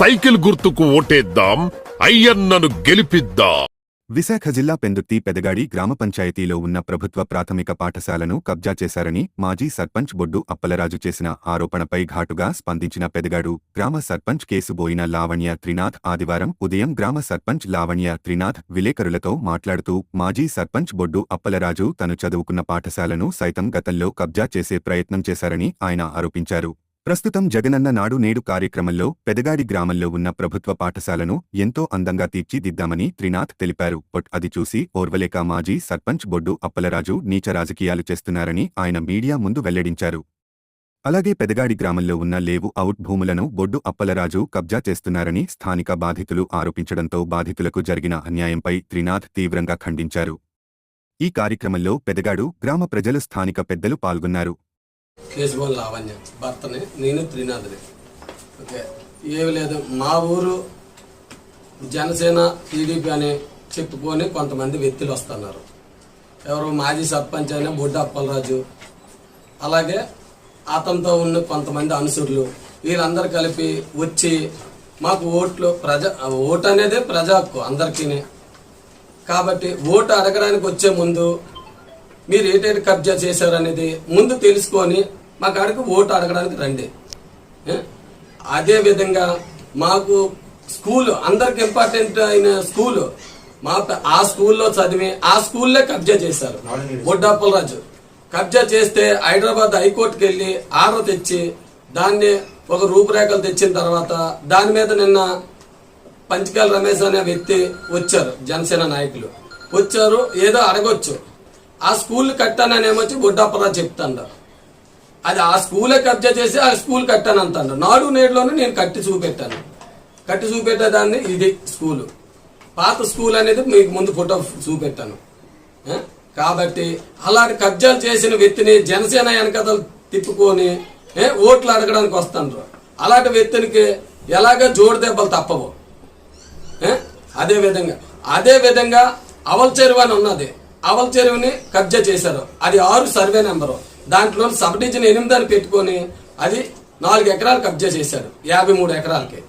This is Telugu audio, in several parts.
సైకిల్ గుర్తుకు ఓటేద్దాం అయ్యన్నను గెలిపిద్దాం. విశాఖ జిల్లా పెందుర్తి పెదగాడి గ్రామ పంచాయతీలో ఉన్న ప్రభుత్వ ప్రాథమిక పాఠశాలను కబ్జా చేశారని మాజీ సర్పంచ్ బొడ్డు అప్పలరాజు చేసిన ఆరోపణపై ఘాటుగా స్పందించిన పెదగాడు గ్రామ సర్పంచ్ కేసు బోయిన లావణ్య త్రినాథ్ ఆదివారం ఉదయం గ్రామ సర్పంచ్ లావణ్య త్రినాథ్ విలేకరులతో మాట్లాడుతూ మాజీ సర్పంచ్ బొడ్డు అప్పలరాజు తను చదువుకున్న పాఠశాలను సైతం గతంలో కబ్జా చేసే ప్రయత్నం చేశారని ఆయన ఆరోపించారు. ప్రస్తుతం జగనన్న నాడు నేడు కార్యక్రమంలో పెదగాడి గ్రామంలో ఉన్న ప్రభుత్వ పాఠశాలను ఎంతో అందంగా తీర్చిదిద్దామని త్రినాథ్ తెలిపారు. బట్ అది చూసి ఓర్వలేక మాజీ సర్పంచ్ బొడ్డు అప్పలరాజు నీచ రాజకీయాలు చేస్తున్నారని ఆయన మీడియా ముందు వెల్లడించారు. అలాగే పెదగాడి గ్రామంలో ఉన్న లేవు అవుట్ భూములను బొడ్డు అప్పలరాజు కబ్జా చేస్తున్నారని స్థానిక బాధితులు ఆరోపించడంతో బాధితులకు జరిగిన అన్యాయంపై త్రినాథ్ తీవ్రంగా ఖండించారు. ఈ కార్యక్రమంలో పెదగాడు గ్రామ ప్రజలు స్థానిక పెద్దలు పాల్గొన్నారు. కేశవన్ లావణ్య భర్తని నేను త్రినాథ్ని ఓకే ఏమి లేదు మా ఊరు జనసేన టీడీపీ అని చెప్పుకొని కొంతమంది వ్యక్తులు వస్తున్నారు. ఎవరు మాజీ సర్పంచ్ అయిన బుడ్డ అప్పలరాజు అలాగే అతనితో ఉన్న కొంతమంది అనుసరులు వీళ్ళందరూ కలిపి వచ్చి మాకు ఓట్లు ప్రజ ఓటు అనేది ప్రజా హక్కు అందరికీ కాబట్టి ఓటు అడగడానికి వచ్చే ముందు మీరు ఏటేటి కబ్జా చేశారనేది ముందు తెలుసుకొని మా కాడికి ఓటు అడగడానికి రండి. అదే విధంగా మాకు స్కూల్ అందరికి ఇంపార్టెంట్ అయిన స్కూల్ మా ఆ స్కూల్లో చదివి ఆ స్కూల్లో కబ్జా చేశారు. రాజు కబ్జా చేస్తే హైదరాబాద్ హైకోర్టుకి వెళ్ళి ఆర్డర్ తెచ్చి దాన్ని ఒక రూపురేఖలు తెచ్చిన తర్వాత దాని మీద నిన్న పంచకాల రమేష్ అనే వ్యక్తి వచ్చారు జనసేన నాయకులు. వచ్చారు ఏదో అడగొచ్చు. ఆ స్కూల్ కట్టాననేమొచ్చి బుడ్డప్పరా చెప్తాడు అది ఆ స్కూలే కబ్జా చేసి ఆ స్కూల్ కట్టాను అంటాడు నాడు నేడులోనే నేను కట్టి చూపెట్టాను. కట్టి చూపెట్టేదాన్ని ఇది స్కూలు. పాత స్కూల్ అనేది మీకు ముందు ఫోటో చూపెట్టాను. కాబట్టి అలాంటి కబ్జాలు చేసిన వ్యక్తిని జనసేన వెనకథలు తిప్పుకొని ఓట్లు అడగడానికి వస్తాను అలాంటి వ్యక్తినికి ఎలాగ జోడు దెబ్బలు తప్పవు? అదే విధంగా అదే విధంగా అవల్ అని ఉన్నది. అవల్ చెరువుని కబ్జా చేశారు. అది ఆరు సర్వే నెంబరు. దాంట్లో సబ్ డివిజన్ ఎనిమిది అని పెట్టుకొని అది నాలుగు ఎకరాలు కబ్జా చేశారు యాభై మూడు ఎకరాలకి.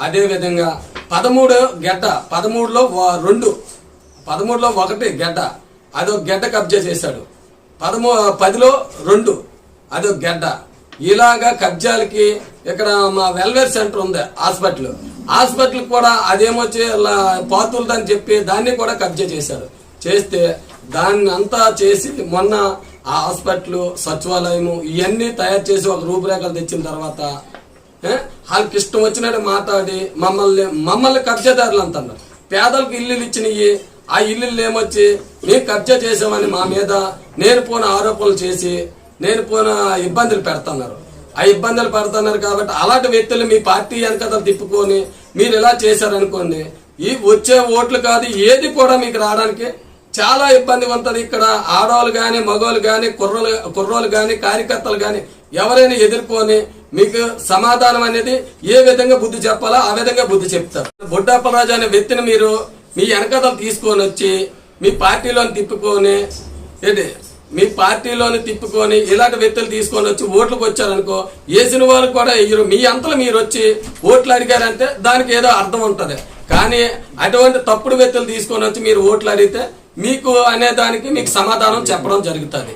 అదేవిధంగా పదమూడు గెడ్డ పదమూడులో రెండు. పదమూడులో ఒకటి గెడ్డ అదో గెడ్డ కబ్జా చేశాడు. పదమూ పదిలో రెండు అదో గెడ్డ. ఇలాగా కబ్జాలకి ఇక్కడ మా వెల్వేర్ సెంటర్ ఉంది హాస్పిటల్. హాస్పిటల్ కూడా అదేమొచ్చి పాతులు పాతులదని చెప్పి దాన్ని కూడా కబ్జా చేశారు. చేస్తే దాన్ని అంతా చేసి మొన్న ఆ హాస్పిటల్ సచివాలయము ఇవన్నీ తయారు చేసి ఒక రూపురేఖలు తెచ్చిన తర్వాత వాళ్ళకి ఇష్టం వచ్చినట్టు మాట్లాడి మమ్మల్ని మమ్మల్ని కబ్జాదారులు అంటున్నారు. పేదలకు ఇల్లులు ఇచ్చినవి ఆ ఇల్లులు ఏమొచ్చి మేము కబ్జా చేసామని మా మీద నేను పోన ఆరోపణలు చేసి నేను పోన ఇబ్బందులు పెడుతున్నారు. ఆ ఇబ్బందులు పెడుతున్నారు కాబట్టి అలాంటి వ్యక్తులు మీ పార్టీ వెనకథ తిప్పుకొని మీరు ఇలా చేశారనుకోండి ఈ వచ్చే ఓట్లు కాదు ఏది కూడా మీకు రావడానికి చాలా ఇబ్బంది ఉంటుంది ఇక్కడ. ఆడవాళ్ళు కానీ మగవాళ్ళు కానీ కుర్రలు కుర్రోలు కానీ కార్యకర్తలు కానీ ఎవరైనా ఎదుర్కొని మీకు సమాధానం అనేది ఏ విధంగా బుద్ధి చెప్పాలో ఆ విధంగా బుద్ధి చెప్తారు. బొడ్డప్పరాజు అనే వ్యక్తిని మీరు మీ వెనకథలు తీసుకొని వచ్చి మీ పార్టీలోని తిప్పుకొని ఏంటి? మీ పార్టీలోని తిప్పుకొని ఇలాంటి వ్యక్తులు తీసుకొని వచ్చి ఓట్లకు వచ్చారనుకో వేసిన వాళ్ళు కూడా వేయరు మీ అంతలో మీరు వచ్చి ఓట్లు అడిగారంటే దానికి ఏదో అర్థం ఉంటుంది. కానీ అటువంటి తప్పుడు వ్యక్తులు తీసుకొని వచ్చి మీరు ఓట్లు అడిగితే మీకు అనే దానికి మీకు సమాధానం చెప్పడం జరుగుతుంది.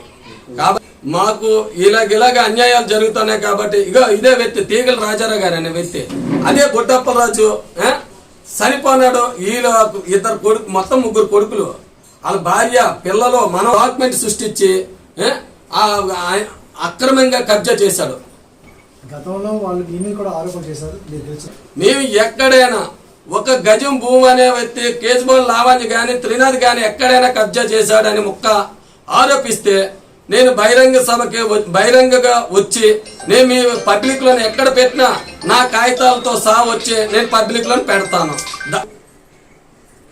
కాబట్టి మాకు ఇలాగ ఇలాగ అన్యాయాలు జరుగుతున్నాయి కాబట్టి ఇగో ఇదే వ్యక్తి తీగల రాజారావు గారు అనే వ్యక్తి. అదే బొడ్డప్పరాజు ఆ? చనిపోనాడు వీళ్ళ ఇద్దరు కొడుకు మొత్తం ముగ్గురు కొడుకులు. వాళ్ళ భార్య పిల్లలు మన డాక్యుమెంట్ సృష్టించి అక్రమంగా కబ్జా చేశాడు. గతంలో వాళ్ళు కూడా ఆరోపణ చేశారు మేము ఎక్కడైనా ఒక గజం భూమి అనే వ్యక్తి కేజ్మోహన్ లావాణి కానీ త్రినాథ్ కానీ ఎక్కడైనా కబ్జా చేశాడని ముక్క ఆరోపిస్తే నేను బహిరంగ సభకి బహిరంగగా వచ్చి నేను మీ పబ్లిక్లోని ఎక్కడ పెట్టినా నా కాగితాలతో సహా వచ్చి నేను పబ్లిక్లోని పెడతాను.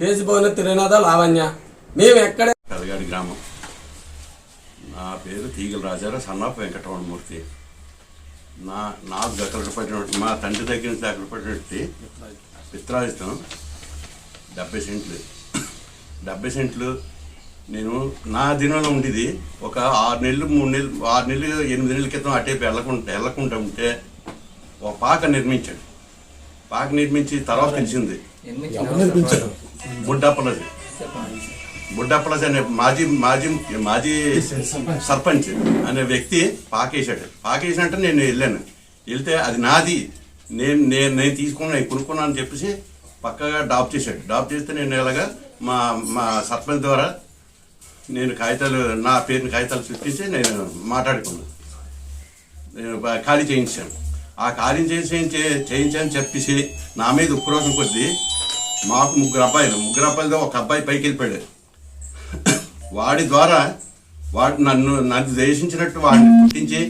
కేజీభవన్ కేజ్మోహన్ త్రినాథ లావణ్య మేము ఎక్కడ పెదగాడి గ్రామం. నా పేరు తీగల రాజారా సన్నాప వెంకటరమణమూర్తి. నా నాకు దగ్గర పడినటువంటి మా తండ్రి దగ్గర నుంచి దగ్గర పడినటువంటి పిత్రాజితం డెబ్బై సెంట్లు. డెబ్బై సెంట్లు నేను నా దినంలో ఉండేది ఒక ఆరు నెలలు మూడు నెలలు ఆరు నెలలు ఎనిమిది నెలల క్రితం అటే వెళ్ళకుండా వెళ్ళకుండా ఉంటే ఒక పాక నిర్మించాడు. పాక నిర్మించి తర్వాత తెలిసింది. ఎవరు బుడ్డప్పలది అనే మాజీ మాజీ మాజీ సర్పంచ్. అనే వ్యక్తి పాకేశాడు. పాకేసినట్టు నేను వెళ్ళాను. వెళ్తే అది నాది. నేను నేను నేను తీసుకున్నా నేను కొనుక్కున్నాను అని చెప్పేసి పక్కగా డాప్ చేశాడు. డాప్ చేస్తే నేను ఇలాగా మా మా సర్పంచ్ ద్వారా నేను కాగితాలు నా పేరుని కాగితాలు సృష్టించి నేను మాట్లాడుకున్నాను. నేను ఖాళీ చేయించాను. ఆ ఖాళీ చేయించి చేయించని చెప్పేసి నా మీద ఉక్రోషం కొద్దీ మాకు ముగ్గురు అబ్బాయిలు ముగ్గురు అబ్బాయిలతో ఒక అబ్బాయి పైకి వెళ్ళిపోయాడు. వాడి ద్వారా వాడు నన్ను నన్ను ద్వేషించినట్టు వాడిని పుట్టించి